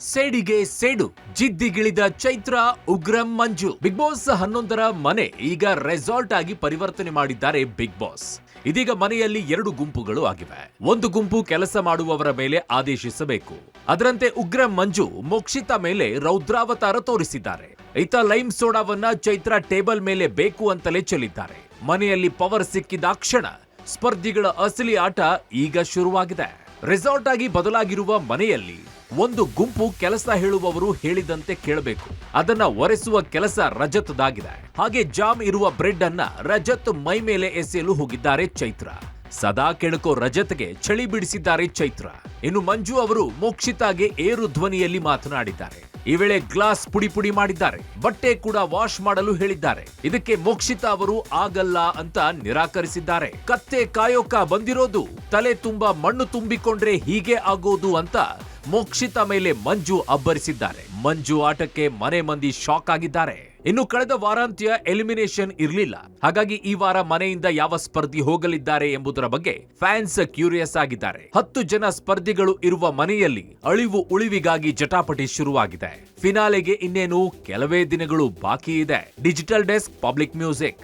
ಸೇಡಿಗೆ ಸೇಡು, ಜಿದ್ದಿಗಿಳಿದ Chaitra, Ugram, Manju. Big boss ಹನ್ನೊಂದರ ಮನೆ ಈಗ ರೆಸಾರ್ಟ್ ಆಗಿ ಪರಿವರ್ತನೆ ಮಾಡಿದ್ದಾರೆ ಬಿಗ್ ಬಾಸ್. ಇದೀಗ ಮನೆಯಲ್ಲಿ ಎರಡು ಗುಂಪುಗಳು ಆಗಿವೆ. ಒಂದು ಗುಂಪು ಕೆಲಸ ಮಾಡುವವರ ಮೇಲೆ ಆದೇಶಿಸಬೇಕು. ಅದರಂತೆ ಉಗ್ರಂ, ಮಂಜು ಮೋಕ್ಷಿತ ಮೇಲೆ ರೌದ್ರಾವತಾರ ತೋರಿಸಿದ್ದಾರೆ. ಈತ ಲೈಮ್ ಸೋಡಾವನ್ನ ಚೈತ್ರ ಟೇಬಲ್ ಮೇಲೆ ಬೇಕು ಅಂತಲೇ ಚೆಲ್ಲಿದ್ದಾರೆ. ಮನೆಯಲ್ಲಿ ಪವರ್ ಸಿಕ್ಕಿದಾಕ್ಷಣ ಸ್ಪರ್ಧಿಗಳ ಅಸಲಿ ಆಟ ಈಗ ಶುರುವಾಗಿದೆ. ರೆಸಾರ್ಟ್ ಆಗಿ ಬದಲಾಗಿರುವ ಮನೆಯಲ್ಲಿ ಒಂದು ಗುಂಪು ಕೆಲಸ ಹೇಳುವವರು ಹೇಳಿದಂತೆ ಕೇಳಬೇಕು. ಅದನ್ನ ಒರೆಸುವ ಕೆಲಸ ರಜತ್ದಾಗಿದೆ. ಹಾಗೆ ಜಾಮ್ ಇರುವ ಬ್ರೆಡ್ ಅನ್ನ ರಜತ್ ಮೈ ಮೇಲೆ ಎಸೆಯಲು ಹೋಗಿದ್ದಾರೆ ಚೈತ್ರ. ಸದಾ ಕೆಣಕೋ ರಜತ್ಗೆ ಚಳಿ ಬಿಡಿಸಿದ್ದಾರೆ ಚೈತ್ರ. ಇನ್ನು ಮಂಜು ಅವರು ಮೋಕ್ಷಿತಾಗೆ ಏರು ಧ್ವನಿಯಲ್ಲಿ ಮಾತನಾಡಿದ್ದಾರೆ. ಈ ವೇಳೆ ಗ್ಲಾಸ್ ಪುಡಿ ಪುಡಿ ಮಾಡಿದ್ದಾರೆ. ಬಟ್ಟೆ ಕೂಡ ವಾಶ್ ಮಾಡಲು ಹೇಳಿದ್ದಾರೆ. ಇದಕ್ಕೆ ಮೋಕ್ಷಿತ ಅವರು ಆಗಲ್ಲ ಅಂತ ನಿರಾಕರಿಸಿದ್ದಾರೆ. ಕತ್ತೆ ಕಾಯೋಕ ಬಂದಿರೋದು, ತಲೆ ತುಂಬಾ ಮಣ್ಣು ತುಂಬಿಕೊಂಡ್ರೆ ಹೀಗೆ ಆಗೋದು ಅಂತ ಮೋಕ್ಷಿತ ಮೇಲೆ ಮಂಜು ಅಬ್ಬರಿಸಿದ್ದಾರೆ. ಮಂಜು ಆಟಕ್ಕೆ ಮನೆ ಮಂದಿ ಶಾಕ್ ಆಗಿದ್ದಾರೆ. ಇನ್ನು ಕಳೆದ ವಾರಾಂತ್ಯ ಎಲಿಮಿನೇಷನ್ ಇರಲಿಲ್ಲ. ಹಾಗಾಗಿ ಈ ವಾರ ಮನೆಯಿಂದ ಯಾವ ಸ್ಪರ್ಧಿ ಹೋಗಲಿದ್ದಾರೆ ಎಂಬುದರ ಬಗ್ಗೆ ಫ್ಯಾನ್ಸ್ ಕ್ಯೂರಿಯಸ್ ಆಗಿದ್ದಾರೆ. ಹತ್ತು ಜನ ಸ್ಪರ್ಧಿಗಳು ಇರುವ ಮನೆಯಲ್ಲಿ ಅಳಿವು ಉಳಿವಿಗಾಗಿ ಜಟಾಪಟಿ ಶುರುವಾಗಿದೆ. ಫಿನಾಲೆಗೆ ಇನ್ನೇನು ಕೆಲವೇ ದಿನಗಳು ಬಾಕಿ ಇದೆ. Digital desk, public music.